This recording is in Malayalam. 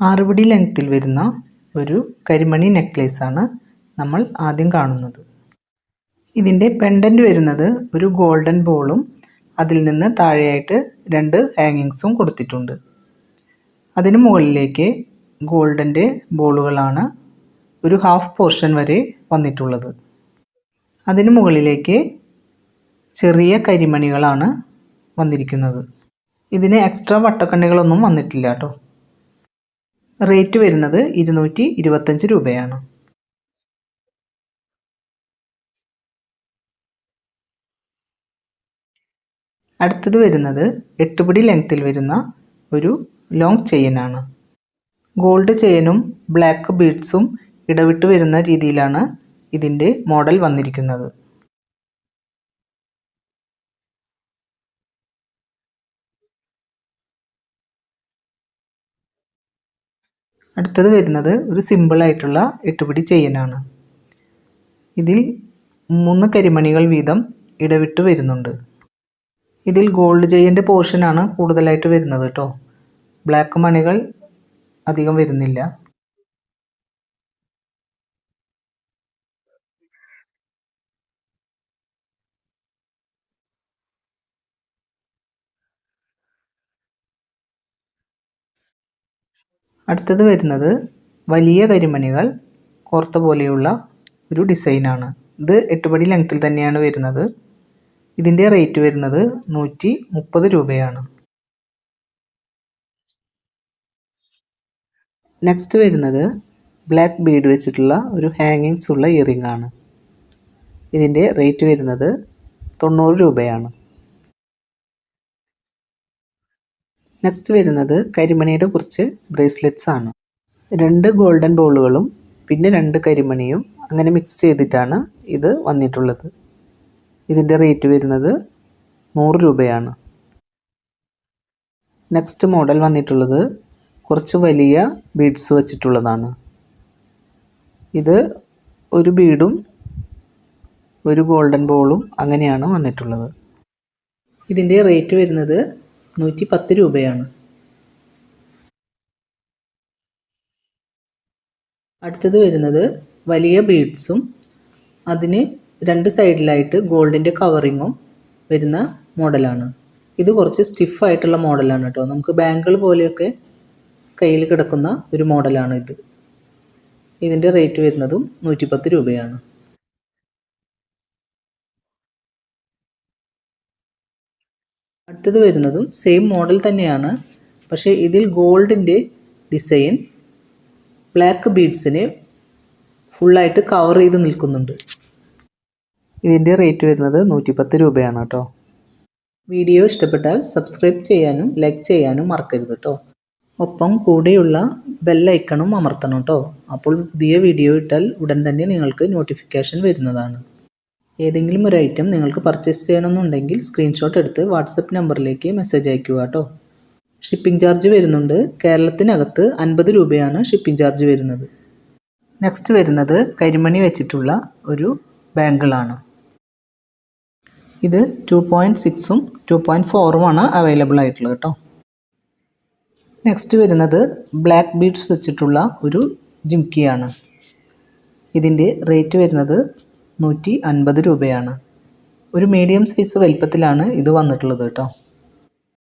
ആറുപിടി ലെങ്ത്തിൽ വരുന്ന ഒരു കരിമണി നെക്ലേസ് ആണ് നമ്മൾ ആദ്യം കാണുന്നത്. ഇതിന്റെ പെൻഡന്റ് വരുന്നത് ഒരു ഗോൾഡൻ ബോളും അതിൽ നിന്ന് താഴെയായിട്ട് രണ്ട് ഹാങ്ങിങ്സും കൊടുത്തിട്ടുണ്ട്. അതിന് മുകളിലേക്ക് ഗോൾഡന്റെ ബോളുകളാണ് ഒരു ഹാഫ് പോർഷൻ വരെ വന്നിട്ടുള്ളത്. അതിന് മുകളിലേക്ക് ചെറിയ കരിമണികളാണ് വന്നിരിക്കുന്നത്. ഇതിന് എക്സ്ട്രാ വട്ടക്കണ്ണികളൊന്നും വന്നിട്ടില്ല കേട്ടോ. റേറ്റ് വരുന്നത് ഇരുന്നൂറ്റി ഇരുപത്തഞ്ച് രൂപയാണ്. അടുത്തത് വരുന്നത് എട്ടുപിടി ലെങ്ത്തിൽ വരുന്ന ഒരു ലോങ് ചെയിനാണ് ഗോൾഡ് ചെയിനും ബ്ലാക്ക് ബീഡ്സും ഇടവിട്ട് വരുന്ന രീതിയിലാണ് ഇതിന്റെ മോഡൽ വന്നിരിക്കുന്നത്. അടുത്തത് വരുന്നത് ഒരു സിമ്പിളായിട്ടുള്ള എട്ടുപിടി ചെയ്യാനാണ് ഇതിൽ മൂന്ന് കരിമണികൾ വീതം ഇടവിട്ട് വരുന്നുണ്ട്. ഇതിൽ ഗോൾഡ് ചെയ്യന്റെ പോർഷനാണ് കൂടുതലായിട്ട് വരുന്നത് കേട്ടോ ബ്ലാക്ക് മണികൾ അധികം വരുന്നില്ല. അടുത്തത് വരുന്നത് വലിയ കരിമണികൾ കോർത്ത പോലെയുള്ള ഒരു ഡിസൈനാണ്. ഇത് എട്ടുപടി ലെങ്ത്തിൽ തന്നെയാണ് വരുന്നത്. ഇതിന്റെ റേറ്റ് വരുന്നത് നൂറ്റി മുപ്പത് രൂപയാണ്. നെക്സ്റ്റ് വരുന്നത് ബ്ലാക്ക് ബീഡ് വെച്ചിട്ടുള്ള ഒരു ഹാങ്ങിങ്സ് ഉള്ള ഇയറിംഗ് ആണ്. ഇതിന്റെ റേറ്റ് വരുന്നത് തൊണ്ണൂറ് രൂപയാണ്. നെക്സ്റ്റ് വരുന്നത് കരിമണിയുടെ കുറച്ച് ബ്രേസ്ലെറ്റ്സ് ആണ്. രണ്ട് ഗോൾഡൻ ബോളുകളും പിന്നെ രണ്ട് കരിമണിയും അങ്ങനെ മിക്സ് ചെയ്തിട്ടാണ് ഇത് വന്നിട്ടുള്ളത്. ഇതിന്റെ റേറ്റ് വരുന്നത് നൂറ് രൂപയാണ്. നെക്സ്റ്റ് മോഡൽ വന്നിട്ടുള്ളത് കുറച്ച് വലിയ ബീഡ്സ് വച്ചിട്ടുള്ളതാണ്. ഇത് ഒരു ബീഡും ഒരു ഗോൾഡൻ ബോളും അങ്ങനെയാണ് വന്നിട്ടുള്ളത്. ഇതിന്റെ റേറ്റ് വരുന്നത് നൂറ്റി പത്ത് രൂപയാണ്. അടുത്തത് വരുന്നത് വലിയ ബീഡ്സും അതിന് രണ്ട് സൈഡിലായിട്ട് ഗോൾഡിന്റെ കവറിങ്ങും വരുന്ന മോഡലാണ്. ഇത് കുറച്ച് സ്റ്റിഫായിട്ടുള്ള മോഡലാണ് കേട്ടോ. നമുക്ക് ബാങ്കിൾ പോലെയൊക്കെ കയ്യിൽ കിടക്കുന്ന ഒരു മോഡലാണ് ഇത്. ഇതിന്റെ റേറ്റ് വരുന്നതും നൂറ്റിപ്പത്ത് രൂപയാണ്. അടുത്തത് വരുന്നതും സെയിം മോഡൽ തന്നെയാണ്. പക്ഷേ ഇതിൽ ഗോൾഡിന്റെ ഡിസൈൻ ബ്ലാക്ക് ബീഡ്സിനെ ഫുള്ളായിട്ട് കവർ ചെയ്ത് നിൽക്കുന്നുണ്ട്. ഇതിന്റെ റേറ്റ് വരുന്നത് നൂറ്റിപ്പത്ത് രൂപയാണ് കേട്ടോ. വീഡിയോ ഇഷ്ടപ്പെട്ടാൽ സബ്സ്ക്രൈബ് ചെയ്യാനും ലൈക്ക് ചെയ്യാനും മറക്കരുത് കേട്ടോ. ഒപ്പം കൂടെയുള്ള ബെല്ലൈക്കണും അമർത്തണം കേട്ടോ. അപ്പോൾ പുതിയ വീഡിയോ ഇട്ടാൽ ഉടൻ തന്നെ നിങ്ങൾക്ക് നോട്ടിഫിക്കേഷൻ വരുന്നതാണ്. ഏതെങ്കിലും ഒരു ഐറ്റം നിങ്ങൾക്ക് പർച്ചേസ് ചെയ്യണമെന്നുണ്ടെങ്കിൽ സ്ക്രീൻഷോട്ട് എടുത്ത് വാട്സപ്പ് നമ്പറിലേക്ക് മെസ്സേജ് അയക്കുക കേട്ടോ ഷിപ്പിംഗ് ചാർജ് വരുന്നുണ്ട്. കേരളത്തിനകത്ത് അൻപത് രൂപയാണ് ഷിപ്പിംഗ് ചാർജ് വരുന്നത്. നെക്സ്റ്റ് വരുന്നത് കരിമണി വെച്ചിട്ടുള്ള ഒരു ബാങ്കിളാണ് ഇത് ടു പോയിന്റ് സിക്സും ടു പോയിന്റ് ഫോറുമാണ് അവൈലബിൾ ആയിട്ടുള്ളത് കേട്ടോ നെക്സ്റ്റ് വരുന്നത് ബ്ലാക്ക് ബീഡ്സ് വെച്ചിട്ടുള്ള ഒരു ജിംക്കിയാണ് ഇതിന്റെ റേറ്റ് വരുന്നത് നൂറ്റി അൻപത് രൂപയാണ്. ഒരു മീഡിയം സൈസ് വലിപ്പത്തിലാണ് ഇത് വന്നിട്ടുള്ളത് കേട്ടോ.